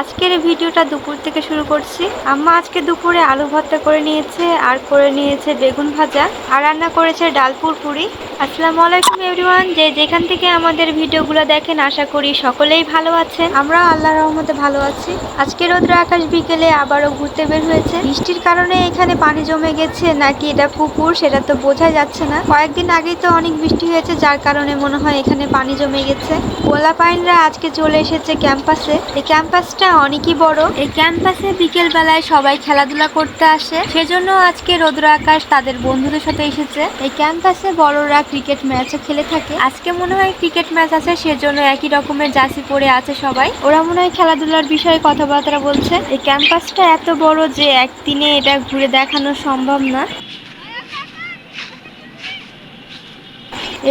আজকের ভিডিওটা দুপুর থেকে শুরু করছি। আম্মা আজকে দুপুরে আলু ভর্তা করে নিয়েছে, আর করে নিয়েছে বেগুন ভাজা, আর রান্না করেছে ডালপুর পুরি আসসালামু আলাইকুম এভরিওয়ান, যে যেখান থেকে আমাদের ভিডিওগুলো দেখেন, আশা করি সকলেই ভালো আছে আমরা আল্লাহ রহমতে ভালো আছি। আজকে রৌদ্র আকাশ বিকেলে আবারও ঘুরতে বের হয়েছে। বৃষ্টির কারণে এখানে পানি জমে গেছে, নাকি এটা পুকুর সেটা তো বোঝা যাচ্ছে না। কয়েকদিন আগেই তো অনেক বৃষ্টি হয়েছে, যার কারণে মনে হয় এখানে পানি জমে গেছে। গোলা পাইনরা আজকে চলে এসেছে ক্যাম্পাসে। এই ক্যাম্পাসটা অনেকই বড়। এই ক্যাম্পাসে বিকেল বেলায় সবাই খেলাধুলা করতে আসে। সেজন্য আজকে রৌদ্র আকাশ তাদের বন্ধুদের সাথে এসেছে। এই ক্যাম্পাসে বড়রা ক্রিকেট ম্যাচও খেলে থাকে। আজকে মনে হয় ক্রিকেট ম্যাচ আছে, সেজন্য একই রকমের জার্সি পরে আছে সবাই। ওরা মনে হয় খেলাধুলার বিষয়ে কথাবার্তা বলছে। এই ক্যাম্পাসটা এত বড় যে একদিনে এটা ঘুরে দেখানো সম্ভব না।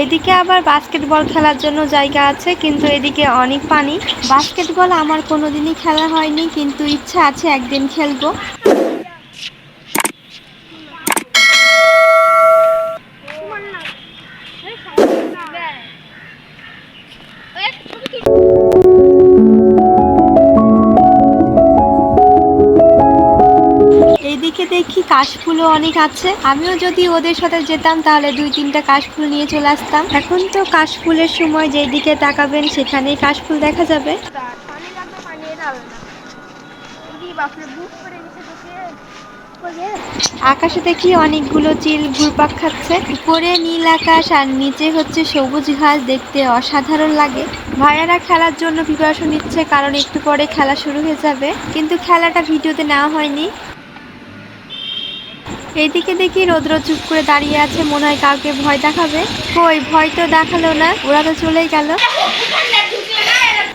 এদিকে আবার বাস্কেটবল খেলার জন্য জায়গা আছে, কিন্তু এদিকে অনেক পানি। বাস্কেটবল আমার কোনোদিনই খেলা হয়নি, কিন্তু ইচ্ছা আছে একদিন খেলব। এইদিকে দেখি কাশফুলও অনেক আছে। আমিও যদি ওদের সাথে যেতাম, তাহলে দুই তিনটা কাশফুল নিয়ে চলে আসতাম। এখন তো কাশফুলের সময় যেদিকে তাকাবেন, সেখানেই কাশফুল দেখা যাবে। আকাশে দেখি অনেকগুলো চিল ঘুরপাক খাচ্ছে। উপরে নীল আকাশ আর নিচে হচ্ছে সবুজ ঘাস, দেখতে অসাধারণ লাগে। ভাইয়ারা খেলার জন্য প্রিপারেশন নিচ্ছে, কারণ একটু পরে খেলা শুরু হয়ে যাবে। কিন্তু খেলাটা ভিডিওতে নেওয়া হয়নি। এইদিকে দেখি রৌদ্র চুপ করে দাঁড়িয়ে আছে। মনে হয় কাউকে ভয় দেখাবে। কই, ভয় তো দেখাল না। ওরা তো চলেই গেল।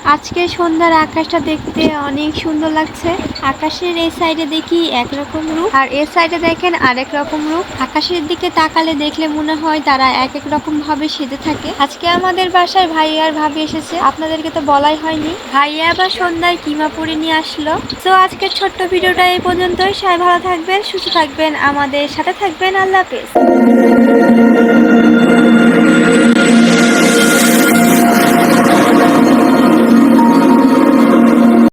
আজকে সন্ধ্যার আকাশটা দেখতে অনেক সুন্দর লাগছে। আকাশের এই সাইডে দেখি একরকম রূপ, আর এর সাইডে দেখেন আরেক রকম রূপ। আকাশের দিকে তাকালে দেখলে মনে হয় তারা এক এক রকম ভাবে সেজে থাকে। আজকে আমাদের বাসায় ভাই আর ভাবি এসেছে। আপনাদেরকে তো বলাই হয়নি। ভাইয়া আবার সন্ধ্যায় কিমা পরে নিয়ে আসলো। তো আজকের ছোট্ট ভিডিওটা এই পর্যন্তই। সবাই ভালো থাকবেন, সুস্থ থাকবেন। আমাদের সাথে থাকবেন। আল্লাহ হাফেজ।